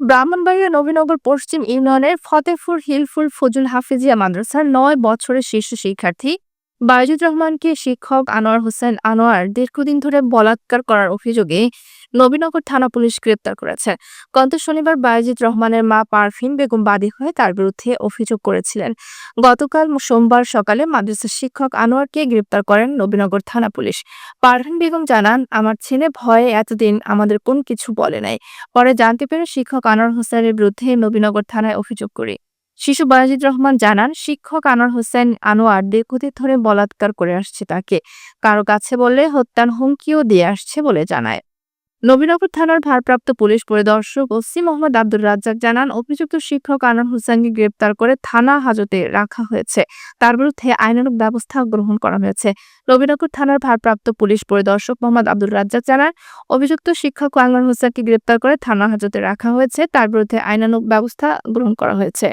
ব্রাহ্মণবাড়িয়া নবীনগর পশ্চিম ইউনিয়নের ফতেপুর হিলফুল ফজুল হাফিজিয়া মাদ্রাসার নয় বছরের শীর্ষ শিক্ষার্থী বাইজুর রহমানকে শিক্ষক আনোয়ার হোসেন আনোয়ার দীর্ঘদিন ধরে বলাৎকার করার অভিযোগে নবীনগর থানা পুলিশ গ্রেপ্তার করেছে। গত শনিবার বায়েজিদ রহমানের মা পারফিন বেগম বাদী হয়ে তার বিরুদ্ধে অভিযোগ করেছিলেন। গতকাল সোমবার সকালে মাদ্রাসার শিক্ষক আনোয়ারকে গ্রেপ্তার করেন নবীনগর থানা পুলিশ। পারফিন বেগম জানান, আমার ছেলে ভয়ে এতদিন আমাদের কোন কিছু বলে নাই। পরে জানতে পেরে শিক্ষক আনোয়ার হোসেনের বিরুদ্ধে নবীনগর থানায় অভিযোগ করি। শিশু বায়াজিদ রহমান জানান, শিক্ষক আনোয়ার হোসেন আনোয়ার দীর্ঘদিন ধরে বলাৎকার করে আসছে তাকে। কারও কাছে বললে হত্যার হুমকিও দিয়ে আসছে বলে জানায়। নবীনগর থানার ভারপ্রাপ্ত পুলিশ পরিদর্শক ওসি মোহাম্মদ আব্দুর রাজ্জাক জানান, অভিযুক্ত শিক্ষক আনোয়ার হোসেনকে গ্রেপ্তার করে থানা হাজতে রাখা হয়েছে। তার বিরুদ্ধে আইনানুগ ব্যবস্থা গ্রহণ করা হয়েছে। নবীনগর থানার ভারপ্রাপ্ত পুলিশ পরিদর্শক মোহাম্মদ আব্দুর রাজ্জাক জানান, অভিযুক্ত শিক্ষক আনোয়ার হোসেনকে গ্রেপ্তার করে থানা হাজতে রাখা হয়েছে। তার বিরুদ্ধে আইনানুগ ব্যবস্থা গ্রহণ করা হয়েছে।